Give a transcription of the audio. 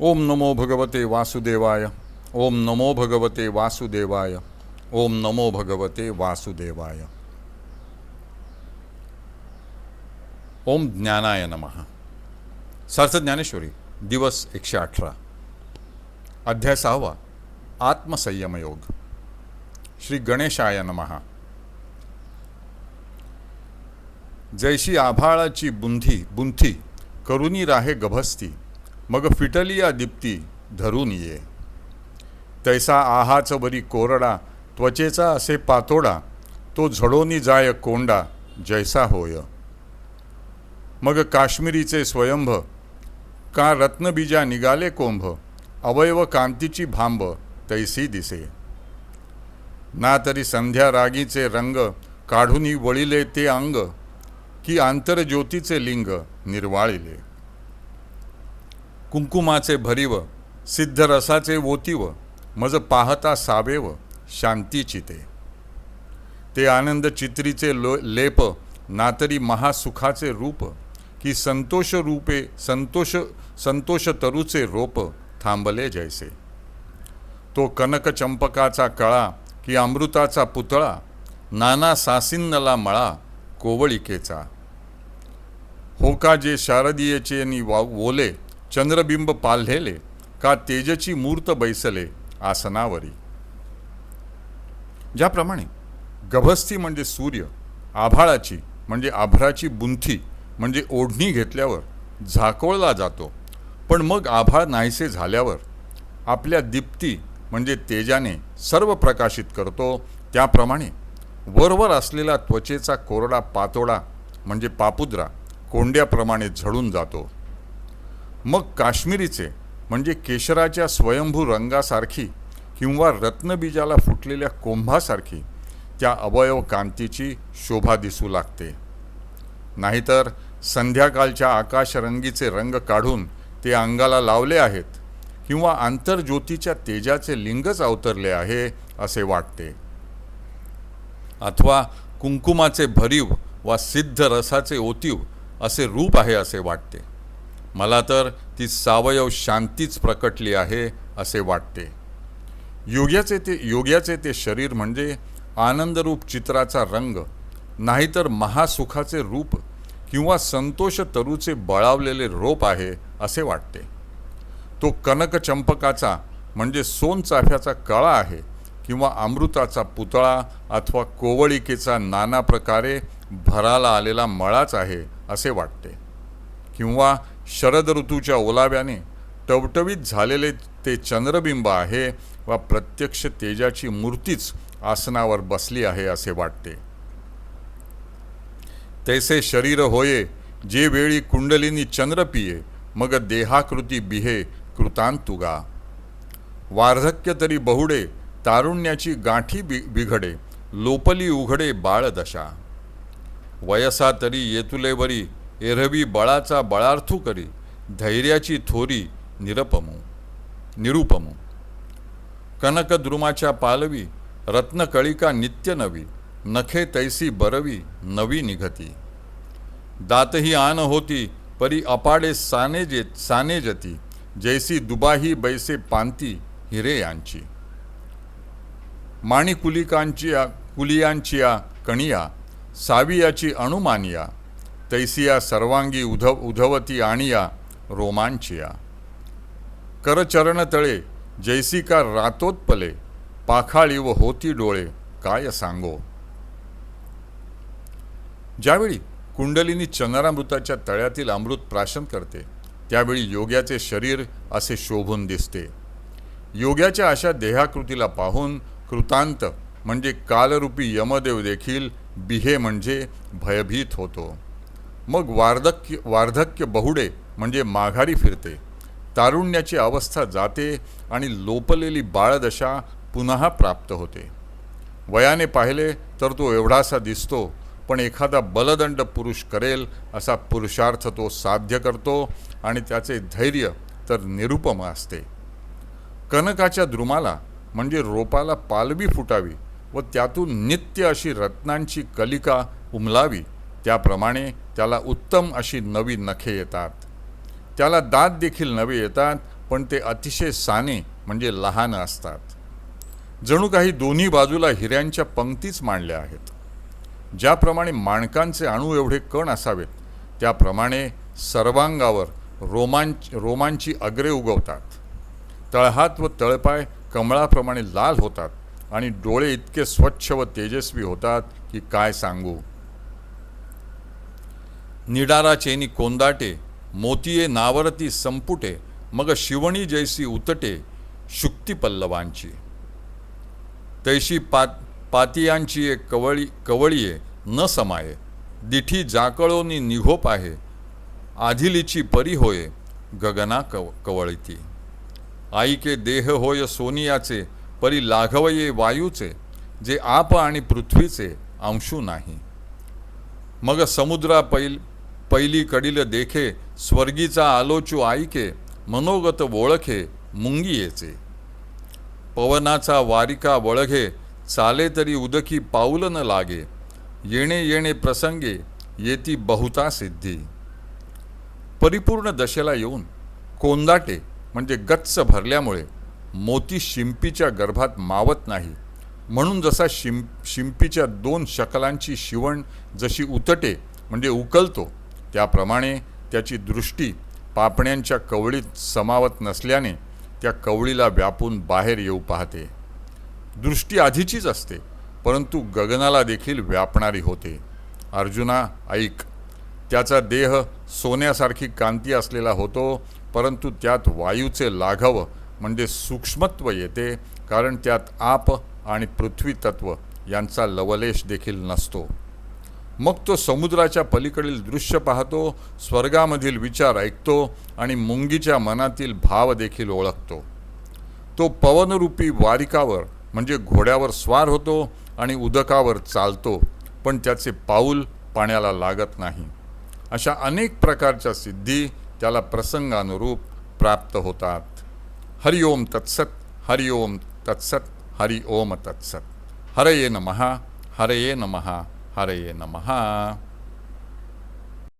ओम नमो भगवते वासुदेवाय। ओम नमो भगवते वासुदेवाय। ओम नमो भगवते वासुदेवाय। ओम ज्ञानाय नमः। सर्थ ज्ञानेश्वरी दिवस एकशे अठरा। अध्याय सहावा आत्मसंयमयोग। श्री गणेशाय नमः। जैशी आभाळाची बुंधी बुंथी करुणी राहे गभस्ती मग फिटली या दीप्ती धरून ये. तैसा आहाच बरी कोरडा त्वचेचा असे पातोडा तो झडोनी जाय कोंडा जैसा होय. मग काश्मीरीचे स्वयंभ का रत्नबीजा निघाले कोंभ अवयव कांतीची भांब तैसी दिसे. ना तरी संध्या रागीचे रंग काढूनी वळिले ते अंग की आंतरज्योतीचे लिंग निर्वाळिले. कुंकुमाचे भरीव सिद्धरसाचे वोतीव मज पाहता सावेव शांतीची ते ते आनंद चित्रीचे लो लेप नातरी महासुखाचे रूप की संतोष रूपे संतोष संतोष तरुचे रोप थांबले जैसे. तो कनक चंपकाचा कळा की अमृताचा पुतळा नाना सासिन्नला मळा कोवळिकेचा. होका जे शारदीयचे नि वा वोले चंद्रबिंब पाल्हेले का तेजची मूर्त बैसले आसनावरी? ज्याप्रमाणे गभस्ती म्हणजे सूर्य आभाळाची म्हणजे आभराची बुंथी म्हणजे ओढणी घेतल्यावर झाकोळला जातो. पण मग आभाळ नाहीसे झाल्यावर आपल्या दीप्ती म्हणजे तेजाने सर्व प्रकाशित करतो. त्याप्रमाणे वरवर असलेला त्वचेचा कोरडा पातोडा म्हणजे पापुद्रा कोंड्याप्रमाणे झडून जातो. मग काश्मीरीचे म्हणजे केशराच्या स्वयंभू रंगासारखी किंवा रत्नबीजाला फुटलेल्या कोंभासारखी त्या अवयव कांतीची शोभा दिसू लागते. नाहीतर संध्याकाळच्या आकाशरंगीचे रंग काढून ते अंगाला लावले आहेत किंवा आंतरज्योतीच्या तेजाचे लिंगच अवतरले आहे असे वाटते. अथवा कुंकुमाचे भरीव वा सिद्ध रसाचे ओतीव असे रूप आहे असे वाटते. मला तर ती सावयव शांतीच प्रकटली आहे असे वाटते. योग्याचे ते योग्याचे ते शरीर म्हणजे आनंदरूप चित्राचा रंग नाहीतर महासुखाचे रूप किंवा संतोष तरूचे बळावलेले रोप आहे असे वाटते. तो कनकचंपकाचा म्हणजे सोनचाफ्याचा कळा आहे किंवा अमृताचा पुतळा अथवा कोवळिकेचा नाना प्रकारे भराला आलेला मळाच आहे असे वाटते. किंवा शरद ऋतूच्या ओलाव्याने टवटवीत झालेले ते चंद्रबिंब आहे वा प्रत्यक्ष तेजाची मूर्तीच आसनावर बसली आहे असे वाटते. तैसे शरीर होये जे वेळी कुंडलिनी चंद्र पिये मग देहाकृती बिहे कृतांतुगा. वार्धक्य तरी बहुडे तारुण्याची गाठी बि बिघडे लोपली उघडे बाळदशा. वयसा तरी येतुलेवरी एरवी बळाचा बळार्थू करी धैर्याची थोरी निरपमू निरुपमू. कनकद्रुमाच्या पालवी रत्नकळिका नित्य नवी नखे तैसी बरवी नवी निघती. दातही आन होती परी अपाडे साने जे साने जती जैसी दुबाही बैसे पांती हिरे यांची. माणिकुलिकांची कुलियांची कणिया सावियाची अणुमानिया तैसिया सर्वांगी उधव उधवती आणिया रोमांचिया. करचरण तळे जैसिका रातोत्पले पाखाळी व होती डोळे काय सांगो. ज्यावेळी कुंडलिनी चंद्रामृताच्या तळ्यातील अमृत प्राशन करते त्यावेळी योग्याचे शरीर असे शोभून दिसते. योग्याच्या अशा देहाकृतीला पाहून कृतांत म्हणजे कालरूपी यमदेव देखील बिहे म्हणजे भयभीत होतो. मग वार्धक्य वार्धक्य बहुडे म्हणजे माघारी फिरते. तारुण्याची अवस्था जाते आणि लोपलेली बाळदशा पुन्हा प्राप्त होते. वयाने पाहिले तर तो एवढासा दिसतो पण एखादा बलदंड पुरुष करेल असा पुरुषार्थ तो साध्य करतो आणि त्याचे धैर्य तर निरुपम असते. कनकाच्या द्रुमाला म्हणजे रोपाला पालवी फुटावी व त्यातून नित्य अशी रत्नांची कलिका उमलावी त्याप्रमाणे त्याला उत्तम अशी नवी नखे येतात. त्याला दात देखील नवे येतात पण ते अतिशय साने म्हणजे लहान असतात. जणू काही दोन्ही बाजूला हिऱ्यांच्या पंक्तीच मांडल्या आहेत. ज्याप्रमाणे माणकांचे अणू एवढे कण असावेत त्याप्रमाणे सर्वांगावर रोमांच रोमांची अग्रे उगवतात. तळहात व तळपाय कमळाप्रमाणे लाल होतात आणि डोळे इतके स्वच्छ व तेजस्वी होतात की काय सांगू? निडारा चेनी कोंदाटे मोतीये नावरती संपुटे मग शिवणी जैसी उतटे शुक्ती पल्लवांची. तैशी पात पातियांची एक कवळी कवळीये न समाये दिठी जाकळोनी निघोप आहे आधिलीची परी होय गगना कव कवळीती. आईके देह होय सोनियाचे परी लाघवये वायूचे जे आप आणि पृथ्वीचे अंशू नाही. मग समुद्रा पैल पहिली कडील देखे स्वर्गीचा आलोचू आईके मनोगत ओळखे मुंगी येचे. पवनाचा वारिका वळघे चाले तरी उदकी पाऊल न लागे. येणे येणे प्रसंगे येती बहुता सिद्धी. परिपूर्ण दशेला येऊन कोंदाटे म्हणजे गच्च भरल्यामुळे मोती शिंपीच्या गर्भात मावत नाही. म्हणून जसा शिं शिंपीच्या दोन शकलांची शिवण जशी उतटे म्हणजे उकलतो त्याप्रमाणे त्याची दृष्टी पापण्यांच्या कवळीत समावत नसल्याने त्या कवळीला व्यापून बाहेर येऊ पाहते. दृष्टी आधीचीच असते परंतु गगनाला देखील व्यापणारी होते. अर्जुना ऐक. त्याचा देह सोन्यासारखी कांती असलेला होतो परंतु त्यात वायूचे लाघव म्हणजे सूक्ष्मत्व येते कारण त्यात आप आणि पृथ्वी तत्व यांचा लवलेश देखील नसतो. मग तो समुद्राच्या पलीकडील दृश्य पाहतो स्वर्गामधील विचार ऐकतो आणि मुंगीच्या मनातील भाव देखील ओळखतो. तो पवनरूपी वारिकावर म्हणजे घोड्यावर स्वार होतो आणि उदकावर चालतो पण त्याचे पाऊल पाण्याला लागत नाही. अशा अनेक प्रकारच्या सिद्धी त्याला प्रसंगानुरूप प्राप्त होतात. हरिओम तत्सत हरिओम तत्सत हरि ओम तत्सत. हरये नमः हरये नमः हरये नमः